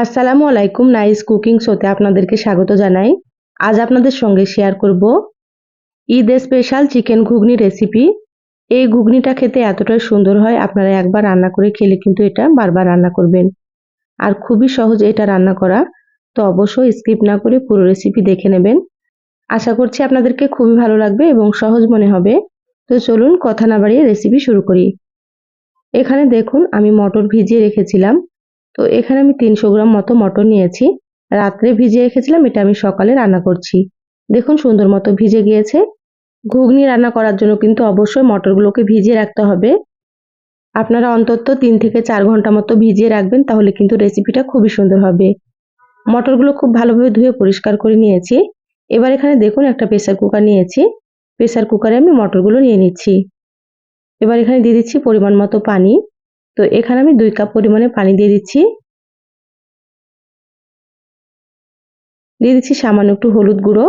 আসসালামু আলাইকুম nice cooking শোতে আপনাদেরকে স্বাগত জানাই। আজ আপনাদের সঙ্গে শেয়ার করব Eid special chicken ghugni recipe এই ঘুগনিটা খেতে এতটাই সুন্দর হয়, আপনারা একবার রান্না করে খেলে কিন্তু এটা বারবার রান্না করবেন। আর খুবই সহজ এটা রান্না করা, তো অবশ্যই স্কিপ না করে পুরো রেসিপি দেখে নেবেন। আশা করছি আপনাদেরকে খুবই ভালো লাগবে এবং সহজ মনে হবে। তো চলুন কথা না বাড়িয়ে রেসিপি শুরু করি। এখানে দেখুন, আমি মটর ভিজিয়ে রেখেছিলাম। তো এখানে আমি তিনশো গ্রাম মতো মটর নিয়েছি। রাত্রে ভিজিয়ে রেখেছিলাম, এটা আমি সকালে রান্না করছি। দেখুন, সুন্দর মতো ভিজে গিয়েছে। ঘুগনি রান্না করার জন্য কিন্তু অবশ্যই মটরগুলোকে ভিজিয়ে রাখতে হবে। আপনারা অন্তত তিন থেকে চার ঘণ্টা মতো ভিজিয়ে রাখবেন, তাহলে কিন্তু রেসিপিটা খুবই সুন্দর হবে। মটরগুলো খুব ভালোভাবে ধুয়ে পরিষ্কার করে নিয়েছি। এবার এখানে দেখুন, একটা প্রেসার কুকার নিয়েছি। প্রেসার কুকারে আমি মটরগুলো নিয়ে নিচ্ছি। এবার এখানে দিয়ে দিচ্ছি পরিমাণ মতো পানি। তো এখানে আমি দুই কাপ পরিমাণে পানি দিয়ে দিচ্ছি। দিয়ে দিচ্ছি সামান্য একটু হলুদ গুঁড়ো।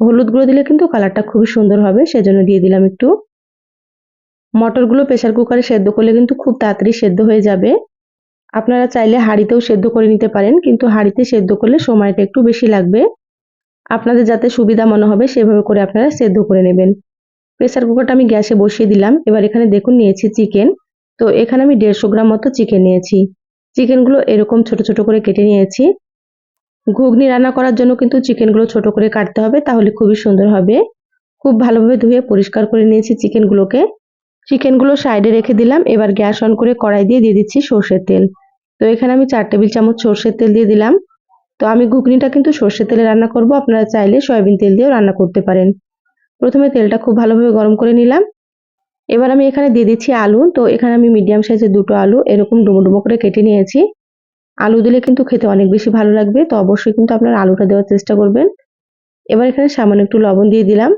হলুদ গুঁড়ো দিলে কিন্তু কালারটা খুবই সুন্দর হবে, সেজন্য দিয়ে দিলাম একটু। মটরগুলো প্রেসার কুকারে সেদ্ধ করলে কিন্তু খুব তাড়াতাড়ি সেদ্ধ হয়ে যাবে। আপনারা চাইলে হাঁড়িতেও সেদ্ধ করে নিতে পারেন, কিন্তু হাঁড়িতে সেদ্ধ করলে সময়টা একটু বেশি লাগবে। আপনাদের যাতে সুবিধা মনে হবে, সেভাবে করে আপনারা সেদ্ধ করে নেবেন। প্রেসার কুকারটা আমি গ্যাসে বসিয়ে দিলাম। এবার এখানে দেখুন নিয়েছি চিকেন। তো এখানে আমি দেড়শো গ্রাম মতো চিকেন নিয়েছি। চিকেনগুলো এরকম ছোট ছোট করে কেটে নিয়েছি। ঘুগনি রান্না করার জন্য কিন্তু চিকেনগুলো ছোট করে কাটতে হবে, তাহলে খুবই সুন্দর হবে। খুব ভালোভাবে ধুয়ে পরিষ্কার করে নিয়েছি চিকেনগুলোকে। চিকেনগুলো সাইডে রেখে দিলাম, এবার গ্যাস অন করে কড়াই দিয়ে দিয়ে দিচ্ছি সর্ষের তেল। তো এখানে আমি চার টেবিল চামচ সর্ষের তেল দিয়ে দিলাম। তো আমি ঘুগনিটা কিন্তু সর্ষের তেলে রান্না করব, আপনারা চাইলে সয়াবিন তেল দিয়েও রান্না করতে পারেন। প্রথমে তেলটা খুব ভালোভাবে গরম করে নিলাম। এবার আমি এখানে দিয়ে দিচ্ছি আলু। তো এখানে আমি মিডিয়াম সাইজের দুটো আলু, এরকম ডুমো ডুমো করে কেটে নিয়েছি। আলু দিলে কিন্তু খেতে অনেক বেশি ভালো লাগবে, তো অবশ্যই কিন্তু আপনার আলুটা দেওয়ার চেষ্টা করবেন। এবার এখানে সামান্য একটু লবণ দিয়ে দিলাম।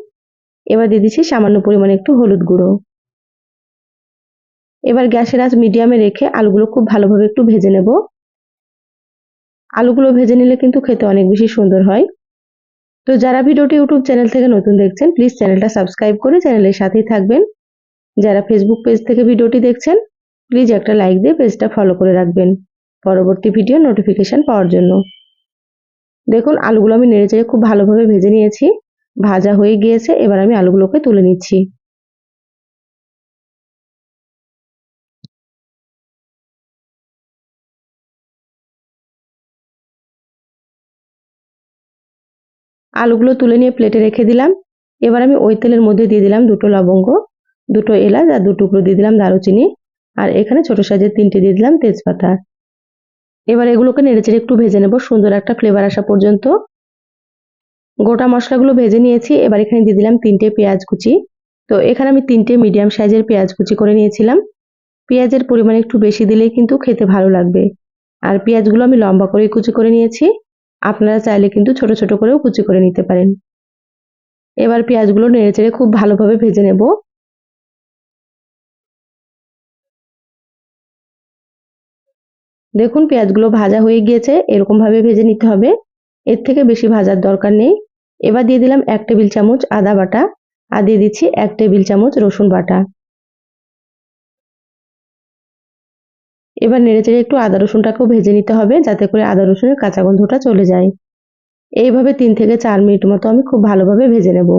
এবার দিয়ে দিচ্ছি সামান্য পরিমাণে একটু হলুদ গুঁড়ো। এবার গ্যাসের আঁচ মিডিয়ামে রেখে আলুগুলো খুব ভালোভাবে একটু ভেজে নেব। আলুগুলো ভেজে নিলে কিন্তু খেতে অনেক বেশি সুন্দর হয়। তো যারা ভিডিওটি ইউটিউব চ্যানেল থেকে নতুন দেখছেন প্লিজ চ্যানেলটা সাবস্ক্রাইব করে চ্যানেলের সাথেই থাকবেন। যারা ফেসবুক পেজ থেকে ভিডিওটি দেখছেন প্লিজ একটা লাইক দিয়ে পেজটা ফলো করে রাখবেন। পরবর্তী ভিডিও নোটিফিকেশান পাওয়ার জন্য। দেখুন, আলুগুলো আমি নেড়ে চেড়ে খুব ভালোভাবে ভেজে নিয়েছি। ভাজা হয়ে গিয়েছে, এবার আমি আলুগুলোকে তুলে নিচ্ছি। আলুগুলো তুলে নিয়ে প্লেটে রেখে দিলাম। এবার আমি ওই তেলের মধ্যে দিয়ে দিলাম দুটো লবঙ্গ। দুটো এলাচ আর দু টুকরো দিয়ে দিলাম দারুচিনি। আর এখানে ছোট সাইজের তিনটে দিয়ে দিলাম তেজপাতা। এবার এগুলোকে নেড়েচেড়ে একটু ভেজে নেব, সুন্দর একটা ফ্লেভার আসা পর্যন্ত। গোটা মশলাগুলো ভেজে নিয়েছি, এবার এখানে দিয়ে দিলাম তিনটে পেঁয়াজ কুচি। তো এখানে আমি তিনটে মিডিয়াম সাইজের পেঁয়াজ কুচি করে নিয়েছিলাম। পেঁয়াজের পরিমাণ একটু বেশি দিলেই কিন্তু খেতে ভালো লাগবে। আর পেঁয়াজগুলো আমি লম্বা করে কুচি করে নিয়েছি। আপনারা চাইলে কিন্তু ছোট ছোট করেও কুচি করে নিতে পারেন। এবার পেঁয়াজগুলো নেড়েচেড়ে খুব ভালোভাবে ভেজে নেব। দেখুন, পেঁয়াজগুলো ভাজা হয়ে গিয়েছে, এরকমভাবে ভেজে নিতে হবে। এর থেকে বেশি ভাজার দরকার নেই। এবার দিয়ে দিলাম এক টেবিল চামচ আদা বাটা আর দিয়ে দিচ্ছি এক টেবিল চামচ রসুন বাটা। এবার নেড়েচেড়ে একটু আদা রসুনটাকেও ভেজে নিতে হবে, যাতে করে আদা রসুনের কাঁচা গন্ধটা চলে যায়। এইভাবে তিন থেকে চার মিনিট মতো আমি খুব ভালোভাবে ভেজে নেব।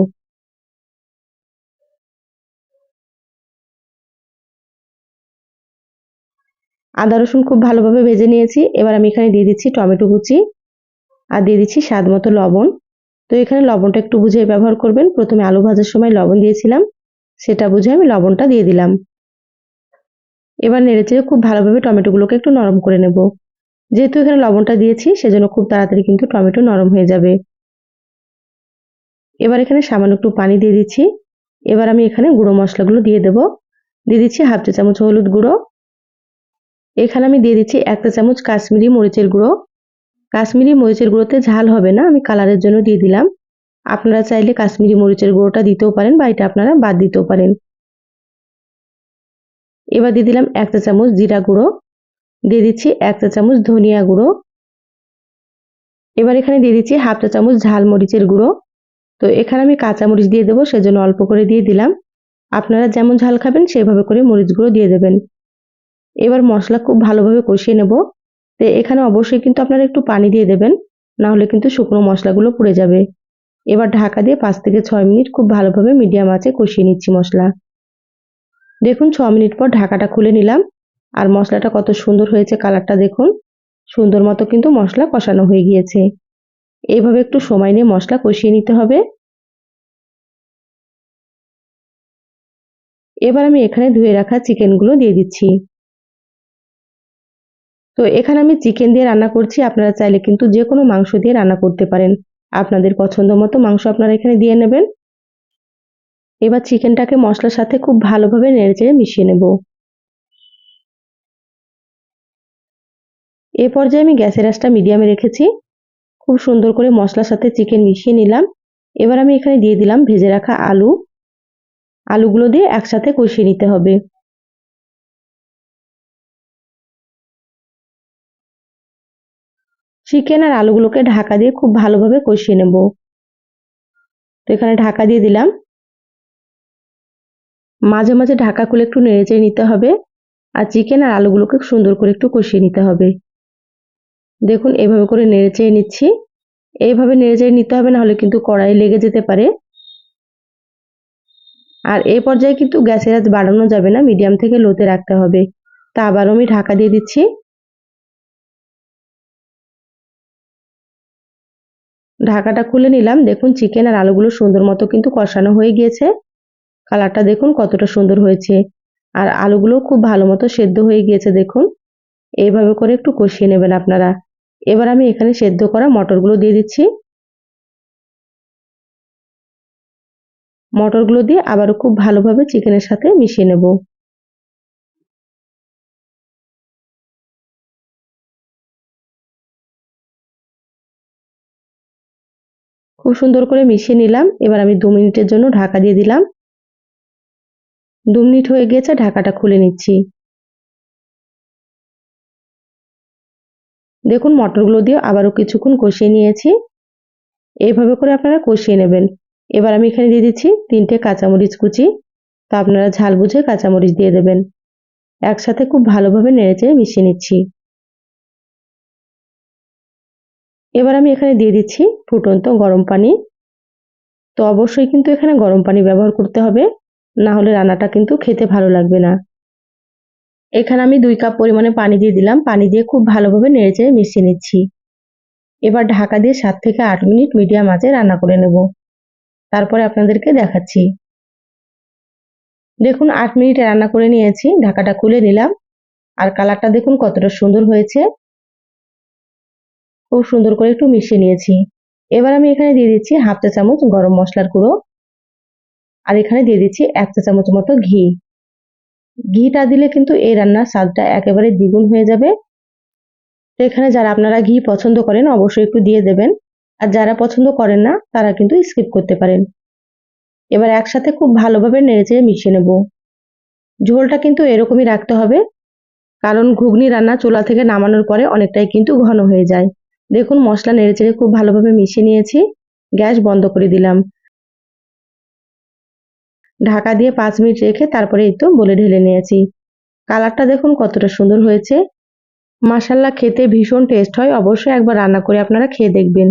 আদা, রসুন খুব ভালোভাবে ভেজে নিয়েছি। এবার আমি এখানে দিয়ে দিচ্ছি টমেটো কুচি আর দিয়ে দিচ্ছি স্বাদ মতো লবণ। তো এখানে লবণটা একটু বুঝে ব্যবহার করবেন। প্রথমে আলু ভাজার সময় লবণ দিয়েছিলাম। সেটা বুঝে আমি লবণটা দিয়ে দিলাম। এবার নেড়েচেড়ে খুব ভালোভাবে টমেটোগুলোকে একটু নরম করে নেব। যেহেতু এখানে লবণটা দিয়েছি, সেজন্য খুব তাড়াতাড়ি কিন্তু টমেটো নরম হয়ে যাবে। এবার এখানে সামান্য একটু পানি দিয়ে দিচ্ছি। এবার আমি এখানে গুঁড়ো মশলাগুলো দিয়ে দেব। দিয়ে দিচ্ছি হাফ চা চামচ হলুদ গুঁড়ো। এখানে আমি দিয়ে দিচ্ছি একটা চামচ কাশ্মীরি মরিচের গুঁড়ো। কাশ্মীরি মরিচের গুঁড়োতে ঝাল হবে না, আমি কালারের জন্য দিয়ে দিলাম। আপনারা চাইলে কাশ্মীরি মরিচের গুঁড়োটা দিতেও পারেন বা এটা আপনারা বাদ দিতেও পারেন। এবার দিয়ে দিলাম একটা চামচ জিরা গুঁড়ো, দিয়ে দিচ্ছি একটা চামচ ধনিয়া গুঁড়ো। এবার এখানে দিয়ে দিচ্ছি হাফ চা চামচ ঝাল মরিচের গুঁড়ো। তো এখানে আমি কাঁচা মরিচ দিয়ে দেবো, সেজন্য অল্প করে দিয়ে দিলাম। আপনারা যেমন ঝাল খাবেন, সেভাবে করে মরিচ গুঁড়ো দিয়ে দেবেন। এবার মশলা খুব ভালোভাবে কষিয়ে নেব। তো এখানে অবশ্যই কিন্তু আপনারা একটু পানি দিয়ে দেবেন না হলে কিন্তু শুকনো মশলাগুলো পুড়ে যাবে। এবার ঢাকা দিয়ে পাঁচ থেকে ছয় মিনিট খুব ভালোভাবে মিডিয়াম আঁচে কষিয়ে নিচ্ছি মশলা। দেখুন, ছ মিনিট পর ঢাকাটা খুলে নিলাম। আর মশলাটা কত সুন্দর হয়েছে কালারটা দেখুন। সুন্দর মতো কিন্তু মশলা কষানো হয়ে গিয়েছে। এইভাবে একটু সময় নিয়ে মশলা কষিয়ে নিতে হবে। এবার আমি এখানে ধুয়ে রাখা চিকেনগুলো দিয়ে দিচ্ছি। তো এখানে আমি চিকেন দিয়ে রান্না করছি। আপনারা চাইলে কিন্তু যে কোনো মাংস দিয়ে রান্না করতে পারেন। আপনাদের পছন্দ মতো মাংস আপনারা এখানে দিয়ে নেবেন। এবার চিকেনটাকে মশলার সাথে খুব ভালোভাবে নেড়েচেড়ে মিশিয়ে নেব। এ পর্যায়ে আমি গ্যাসের আঁচটা মিডিয়ামে রেখেছি। খুব সুন্দর করে মশলার সাথে চিকেন মিশিয়ে নিলাম। এবার আমি এখানে দিয়ে দিলাম ভেজে রাখা আলু। আলুগুলো দিয়ে একসাথে কষিয়ে নিতে হবে। চিকেন আর আলুগুলোকে ঢাকা দিয়ে খুব ভালোভাবে কষিয়ে নেব। তো এখানে ঢাকা দিয়ে দিলাম। মাঝে মাঝে ঢাকা খুলে একটু নেড়ে নেড়েচেড়ে নিতে হবে আর চিকেন আর আলুগুলোকে সুন্দর করে একটু কষিয়ে নিতে হবে। দেখুন, এভাবে করে নেড়েচেড়ে নিচ্ছি। এইভাবে নেড়ে নেড়েচেড়ে নিতে হবে না হলে কিন্তু কড়াই লেগে যেতে পারে। আর এই পর্যায়ে কিন্তু গ্যাসের আজ বাড়ানো যাবে না, মিডিয়াম থেকে লোতে রাখতে হবে। তা আবারও আমি ঢাকা দিয়ে দিচ্ছি। ঢাকাটা খুলে নিলাম। দেখুন চিকেন আর আলুগুলো সুন্দর মতো কিন্তু কষানো হয়ে গিয়েছে। কালারটা দেখুন কতটা সুন্দর হয়েছে। আর আলুগুলো খুব ভালো মতো সেদ্ধ হয়ে গিয়েছে, দেখুন। এইভাবে করে একটু কষিয়ে নেবেন আপনারা। এবার আমি এখানে সেদ্ধ করা মটরগুলো দিয়ে দিচ্ছি। মটরগুলো দিয়ে আবারও খুব ভালোভাবে চিকেনের সাথে মিশিয়ে নেব। খুব সুন্দর করে মিশিয়ে নিলাম। এবার আমি দু মিনিটের জন্য ঢাকা দিয়ে দিলাম। দু মিনিট হয়ে গিয়েছে ঢাকাটা খুলে নিচ্ছি। দেখুন, মটরগুলো দিয়ে আবারও কিছুক্ষণ কষিয়ে নিয়েছি। এইভাবে করে আপনারা কষিয়ে নেবেন। এবার আমি এখানে দিয়ে দিচ্ছি তিনটে কাঁচামরিচ কুচি। তা আপনারা ঝাল বুঝে কাঁচামরিচ দিয়ে দেবেন। একসাথে খুব ভালোভাবে নেড়েচেড়ে মিশিয়ে নিচ্ছি। এবার আমি এখানে দিয়ে দিচ্ছি ফুটন্ত গরম পানি। তো অবশ্যই কিন্তু এখানে গরম পানি ব্যবহার করতে হবে, না হলে রান্নাটা কিন্তু খেতে ভালো লাগবে না। এখানে আমি দুই কাপ পরিমাণে পানি দিয়ে দিলাম, পানি দিয়ে খুব ভালোভাবে নেড়েচেড়ে মিশিয়ে নিচ্ছি। এবার ঢাকা দিয়ে সাত থেকে আট মিনিট মিডিয়াম আঁচে রান্না করে নেব। তারপরে আপনাদেরকে দেখাচ্ছি। দেখুন, আট মিনিটে রান্না করে নিয়েছি, ঢাকাটা খুলে নিলাম। আর কালারটা দেখুন কতটা সুন্দর হয়েছে। খুব সুন্দর করে একটু মিশিয়ে নিয়েছি। এবার আমি এখানে দিয়ে দিচ্ছি হাফ চা চামচ গরম মশলার গুঁড়ো। আর এখানে দিয়ে দিচ্ছি এক চা চামচ মতো ঘি। ঘিটা দিলে কিন্তু এই রান্নার স্বাদটা একেবারে দ্বিগুণ হয়ে যাবে। তো এখানে যারা আপনারা ঘি পছন্দ করেন, অবশ্যই একটু দিয়ে দেবেন। আর যারা পছন্দ করেন না, তারা কিন্তু স্কিপ করতে পারেন। এবার একসাথে খুব ভালোভাবে নেড়েচেড়ে মিশিয়ে নেব। ঝোলটা কিন্তু এরকমই রাখতে হবে। কারণ ঘুগনি রান্না চুলা থেকে নামানোর পরে অনেকটাই কিন্তু ঘন হয়ে যায়। দেখুন, মশলা নেড়েচেড়ে খুব ভালোভাবে মিশিয়ে নিয়েছি। গ্যাস বন্ধ করে দিলাম। ঢাকা দিয়ে পাঁচ মিনিট রেখে তারপরে এই তো বলে ঢেলে নিয়েছি। কালারটা দেখুন কতটা সুন্দর হয়েছে। মাসাল্লা খেতে ভীষণ টেস্ট হয়। অবশ্যই একবার রান্না করে আপনারা খেয়ে দেখবেন।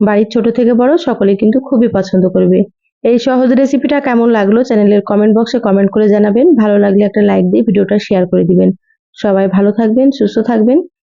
বাড়ির ছোট থেকে বড় সকলে কিন্তু খুবই পছন্দ করবে। এই সহজ রেসিপিটা কেমন লাগল চ্যানেলের কমেন্ট বক্সে কমেন্ট করে জানাবেন। ভালো লাগলে একটা লাইক দিয়ে ভিডিওটা শেয়ার করে দিবেন। সবাই ভালো থাকবেন, সুস্থ থাকবেন।